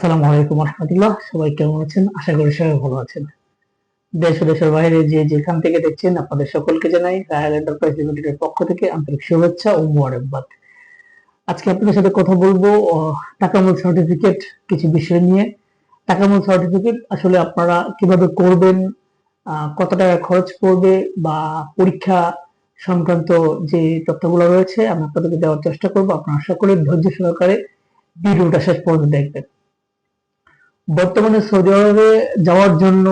আসসালামু আলাইকুম রহমতুল্লাহ। সবাই কেমন আছেন? আশা করি সবাই ভালো আছেন। দেশ দেশের বাইরে যে যেখান থেকে দেখছেন, আপনাদের সকলকে জানাই রায়াল এন্টারপ্রাইজ লিমিটেডের পক্ষ থেকে আন্তরিক শুভেচ্ছা ও মোবারকবাদ। আজকে আপনাদের সাথে কথা বলব টাকামূল সার্টিফিকেট কিছু বিষয় নিয়ে। টাকামূল সার্টিফিকেট আসলে আপনারা কীভাবে করবেন কত টাকা খরচ পড়বে বা পরীক্ষা সংক্রান্ত যে তথ্যগুলো রয়েছে, আমি আপনাদেরকে দেওয়ার চেষ্টা করব। আপনারা সকলে ধৈর্য সহকারে ভিডিওটা শেষ পর্যন্ত দেখবেন। বর্তমানে সৌদি আরবে যাওয়ার জন্য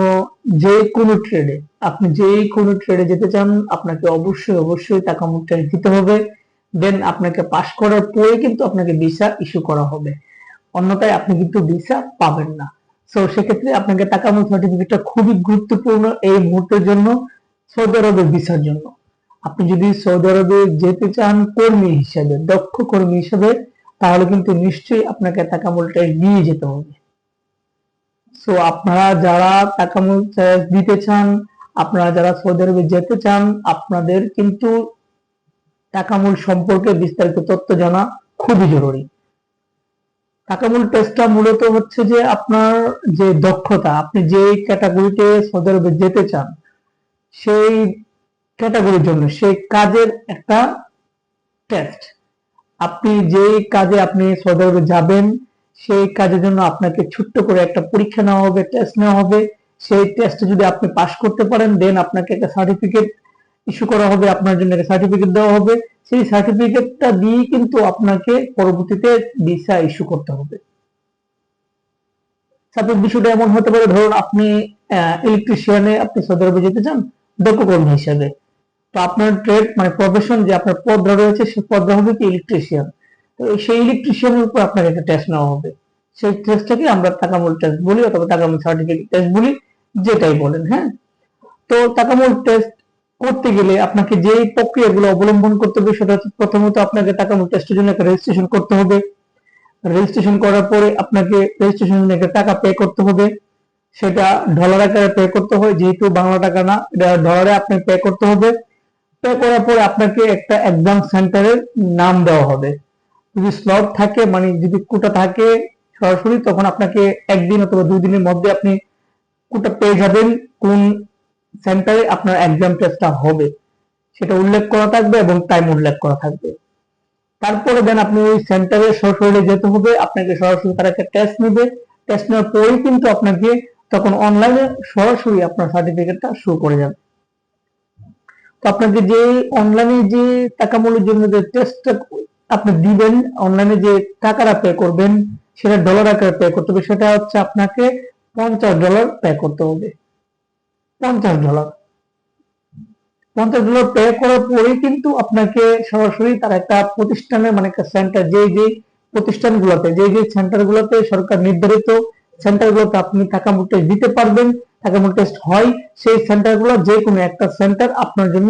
যে কোনো ট্রেডে আপনি যে কোনো ট্রেডে যেতে চান, আপনাকে অবশ্যই অবশ্যই টাকা মুদ্রা দিতে হবে। দেন আপনাকে পাশ করার পরে কিন্তু আপনাকে ভিসা ইস্যু করা হবে। অন্যথায় আপনি কিন্তু ভিসা পাবেন না। সো সেক্ষেত্রে আপনাকে টাকা মুদ্রা সার্টিফিকেটটা খুবই গুরুত্বপূর্ণ এই মুহূর্তের জন্য, সৌদি আরবের ভিসার জন্য। আপনি যদি সৌদি আরবে যেতে চান কর্মী হিসাবে, দক্ষ কর্মী হিসাবে, তাহলে কিন্তু নিশ্চয়ই আপনাকে টাকা মূলটা নিয়ে যেতে হবে। সো আপনারা যারা টাকা দিতে চান, আপনারা যারা সৌদি আরবে যেতে চান, আপনাদের কিন্তু টাকা মূল সম্পর্কে বিস্তারিত তথ্য জানা খুবই জরুরি। টাকা মূল টেস্টটা মূলত হচ্ছে যে আপনার যে দক্ষতা, আপনি যে ক্যাটাগরিতে সৌদি আরবে যেতে চান, সেই ক্যাটাগরির জন্য, সেই কাজের একটা টেস্ট আপনি যে কাজে আপনি সৌদি আরবে যাবেন সেই কাজের জন্য আপনাকে ছোট্ট করে একটা পরীক্ষা নেওয়া হবে টেস্ট নেওয়া হবে। সেই টেস্টে যদি আপনি পাশ করতে পারেন দেন আপনাকে একটা সার্টিফিকেট ইস্যু করা হবে, আপনার জন্য একটা সার্টিফিকেট দেওয়া হবে। সেই সার্টিফিকেটটা দিয়ে কিন্তু আপনাকে পরবর্তীতে ভিসা ইস্যু করতে হবে। সাপোজ বিষয়টা এমন হতে পারে, ধরুন আপনি ইলেকট্রিশিয়ানে আপনি সৌদি আরবে যেতে চান দক্ষ কর্মী হিসাবে। তো আপনার ট্রেড মানে প্রফেশন যে আপনার পদটা রয়েছে, সে পদটা হবে কি ইলেকট্রিশিয়ান সেই ইলেকট্রিশিয়ানের উপর আপনার একটা টেস্ট নেওয়া হবে। সেই টেস্টটাকে আমরা টাকামূল টেস্ট বলি অথবা টাকামূল সার্টিফিকেট টেস্ট বলি, যেটাই বলেন হ্যাঁ? তো টাকামূল টেস্ট করতে গেলে আপনাকে যে প্রক্রিয়াগুলো অবলম্বন করতে হবে সেটা হচ্ছে প্রথমত আপনাকে টাকামূল টেস্টের জন্য একটা রেজিস্ট্রেশন করতে হবে। রেজিস্ট্রেশন করার পরে আপনাকে রেজিস্ট্রেশনের জন্য একটা টাকা পে করতে হবে। সেটা ডলার আকারে পে করতে হয়, যেহেতু বাংলা টাকা না, এটা ডলারে আপনি পে করতে হবে। পে করার পরে আপনাকে একটা এক্সাম সেন্টারের নাম দেওয়া হবে। যদি স্লট থাকে মানে যদি কোটা থাকে সরাসরি, তখন আপনাকে একদিন অথবা দুই দিনের মধ্যে আপনি কোটা পেয়ে যাবেন কোন সেন্টারে আপনার এক্সাম টেস্টটা হবে। সেটা উল্লেখ করা থাকবে এবং টাইম উল্লেখ করা থাকবে। তারপরে দেন আপনি ওই সেন্টারে সরাসরি যেতে হবে, আপনাকে সরাসরি তারা একটা টেস্ট নেবে। টেস্ট নেওয়ার পরেই কিন্তু আপনাকে তখন অনলাইনে সরাসরি আপনার সার্টিফিকেটটা শো করে যাবে। তো আপনাকে যে অনলাইনে যে টাকা মূল্যের জন্য যে টেস্টটা আপনি দিবেন অনলাইনে যে টাকাটা পে করবেন, সেটা ডলার আকারে পে করতে হবে, সেটা হচ্ছে আপনাকে পঞ্চাশ ডলার পে করতে হবে। পঞ্চাশ ডলার পঞ্চাশ ডলার পে করার পরেই কিন্তু আপনাকে সরাসরি তার একটা প্রতিষ্ঠানের মানে একটা সেন্টার যে যে প্রতিষ্ঠানগুলোতে যে যে সেন্টারগুলোতে সরকার নির্ধারিত সেন্টারগুলোতে আপনি টাকা মুট দিতে পারবেন, টাকা হয়, সেই সেন্টারগুলো যে কোনো একটা সেন্টার আপনার জন্য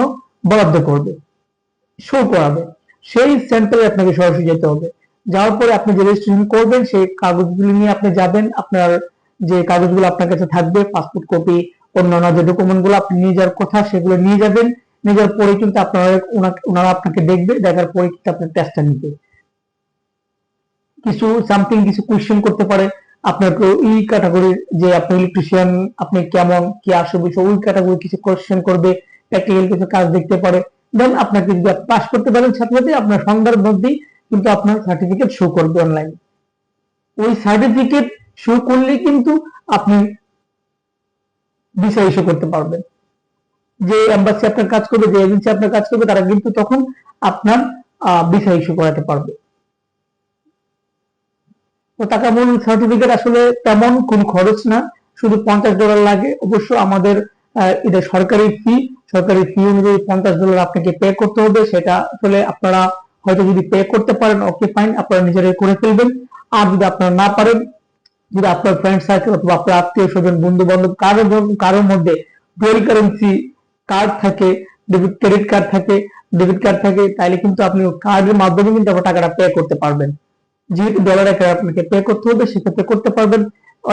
বরাদ্দ করবে শো করাবে। সেই সেন্টারে আপনাকে সরাসরি যেতে হবে। যাওয়ার পরে আপনি যে রেজিস্ট্রেশন করবেন, সেই কাগজগুলি নিয়ে আপনি যাবেন। আপনার যে কাগজগুলো আপনার কাছে থাকবে পাসপোর্ট কপি অন্যান্য যে ডকুমেন্টগুলো আপনি নিয়ে যাওয়ার কথা, সেগুলো নিয়ে যাবেন। নিয়ে যাওয়ার পরে কিন্তু আপনারা ওনারা আপনাকে দেখবে, দেখার পরে কিন্তু আপনার টেস্টটা নিবে কিছু সামথিং কিছু কোয়েশ্চেন করতে পারে। আপনাকে ওই ক্যাটাগরির যে আপনি ইলেকট্রিশিয়ান আপনি কেমন, কি আসবে ওই ক্যাটাগরি কিছু কোয়েশ্চেন করবে। প্র্যাকটিক্যাল কিছু কাজ দেখতে পারে। দেন আপনাকে যদি পাস করতে পারেন সাথে সাথে আপনার সন্ধ্যার মধ্যেই কিন্তু আপনার সার্টিফিকেট শো করবে অনলাইন ওই সার্টিফিকেট শো করলে কিন্তু আপনি ভিসা ইস্যু করতে পারবেন। যে এম্বাসি আপনার কাজ করবে, যে এজেন্সি আপনার কাজ করবে, তারা কিন্তু তখন আপনার ভিসা ইস্যু করাতে পারবে। তো টাকা মূল সার্টিফিকেট আসলে তেমন কোন খরচ না। শুধু পঞ্চাশ ডলার লাগে। অবশ্য আমাদের এটা সরকারি ফি সরকারি ফি অনুযায়ী পঞ্চাশ ডলার আপনাকে পে করতে হবে, সেটা আসলে আপনারা হয়তো যদি পে করতে পারেন ওকে ফাইন আপনারা নিজেরাই করে ফেলবেন। আর যদি আপনারা না পারেন, যদি আপনার ফ্রেন্ড সার্কেল অথবা আপনার আত্মীয় স্বজন বন্ধু বান্ধব জন- কারোর মধ্যে ডুয়েল কারেন্সি কার্ড থাকে ডেবিট ক্রেডিট কার্ড থাকে ডেবিট কার্ড থাকে তাহলে কিন্তু আপনি কার্ডের মাধ্যমে কিন্তু আপনার টাকাটা পে করতে পারবেন। যেহেতু ডলার আকারে আপনাকে পে করতে হবে, সেক্ষেত্রে করতে পারবেন।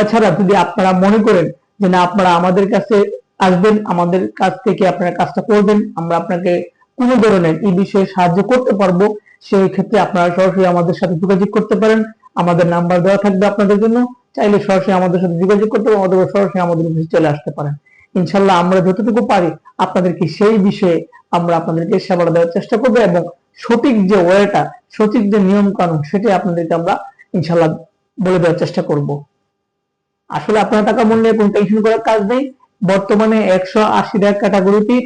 এছাড়া যদি আপনারা মনে করেন যে না, আপনারা আমাদের কাছে আসবেন, আমাদের কাছ থেকে আপনারা কাজটা করবেন, আমরা আপনাকে কোনো ধরনের এই বিষয়ে সাহায্য করতে পারব। সেই ক্ষেত্রে আপনারা সরাসরি আমাদের সাথে যোগাযোগ করতে পারেন। আমাদের নাম্বার দেওয়া থাকবে আপনাদের জন্য। চাইলে সরাসরি আমাদের সাথে যোগাযোগ করতে পারেন অথবা সরাসরি আমাদের অফিসে চলে আসতে পারেন। ইনশাল্লাহ আমরা যতটুকু পারি আপনাদেরকে সেই বিষয়ে আমরা আপনাদেরকে সেবা দেওয়ার চেষ্টা করব এবং সঠিক যে ওয়েটা, সঠিক যে নিয়ম কানুন সেটি আপনাদেরকে আমরা ইনশাল্লাহ বলে দেওয়ার চেষ্টা করব। আসলে আপনার টাকা মূল্য কোনো টেনশন করার কাজ নেই। বর্তমানে একশো আশি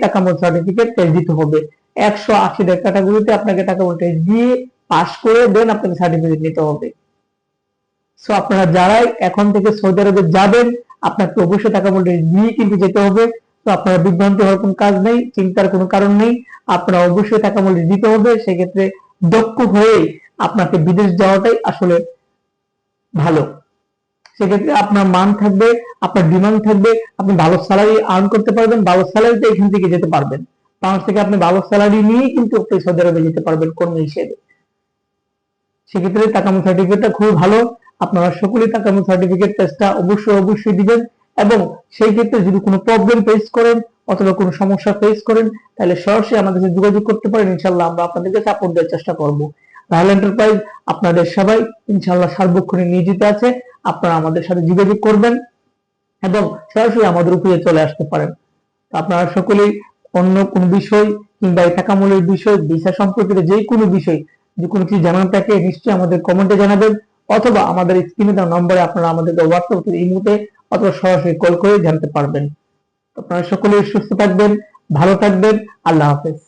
টাকা মূল সার্টিফিকেট টেস্ট দিতে হবে। একশো আশি টাকা ক্যাটাগরিতে আপনাকে টাকা মূল টেস্ট দিয়ে পাস করে দেন আপনাকে সার্টিফিকেট নিতে হবে। সো আপনারা যারাই এখন থেকে সৌদি আরবে যাবেন, আপনাকে অবশ্যই টাকা মূল টেস্ট দিয়ে কিন্তু যেতে হবে। তো আপনারা বিভ্রান্তি হওয়ার কোনো কাজ নেই, চিন্তার কোনো কারণ নেই। আপনারা অবশ্যই টাকা মূল্য দিতে হবে। সেক্ষেত্রে দক্ষ হয়ে আপনাকে বিদেশ যাওয়াটাই আসলে ভালো। সেক্ষেত্রে আপনার মান থাকবে, আপনার ডিমান্ড থাকবে, আপনি ভালো স্যালারি আর্ন করতে পারবেন, ভালো স্যালারিতে এখান থেকে যেতে পারবেন। বাংলাদেশ থেকে আপনি ভালো স্যালারি নিয়ে কিন্তু সৌদি আরবে যেতে পারবেন কর্মী হিসেবে। সেক্ষেত্রে টাকামু সার্টিফিকেটটা খুব ভালো। আপনারা সকলেই টাকামু সার্টিফিকেট টেস্টটা অবশ্যই অবশ্যই দিবেন এবং সেই ক্ষেত্রে যদি কোনো প্রবলেম ফেস করেন অথবা কোনো সমস্যা ফেস করেন, তাহলে সরাসরি আমাদের সাথে যোগাযোগ করতে পারেন। ইনশাল্লাহ আমরা আপনাদেরকে সাপোর্ট দেওয়ার চেষ্টা করব। রাহুল এন্টারপ্রাইজ আপনাদের সবাই ইনশাল্লাহ সার্বক্ষণে নিয়োজিত আছে। আপনারা আমাদের সাথে যোগাযোগ করবেন এবং সরাসরি আমাদের উপরে চলে আসতে পারেন। আপনারা সকলেই অন্য কোন বিষয় কিংবা এই টাকামূলের বিষয়, ভিসা সম্পর্কিত যে কোনো বিষয়, যে কোনো কিছু জানার থাকে, নিশ্চয়ই আমাদের কমেন্টে জানাবেন অথবা আমাদের স্ক্রিনে দেওয়া নম্বরে আপনারা আমাদেরকে হোয়াটসঅ্যাপ এই মুহূর্তে অথবা সরাসরি কল করে জানতে পারবেন। আপনারা সকলেই সুস্থ থাকবেন, ভালো থাকবেন, আল্লাহ হাফেজ।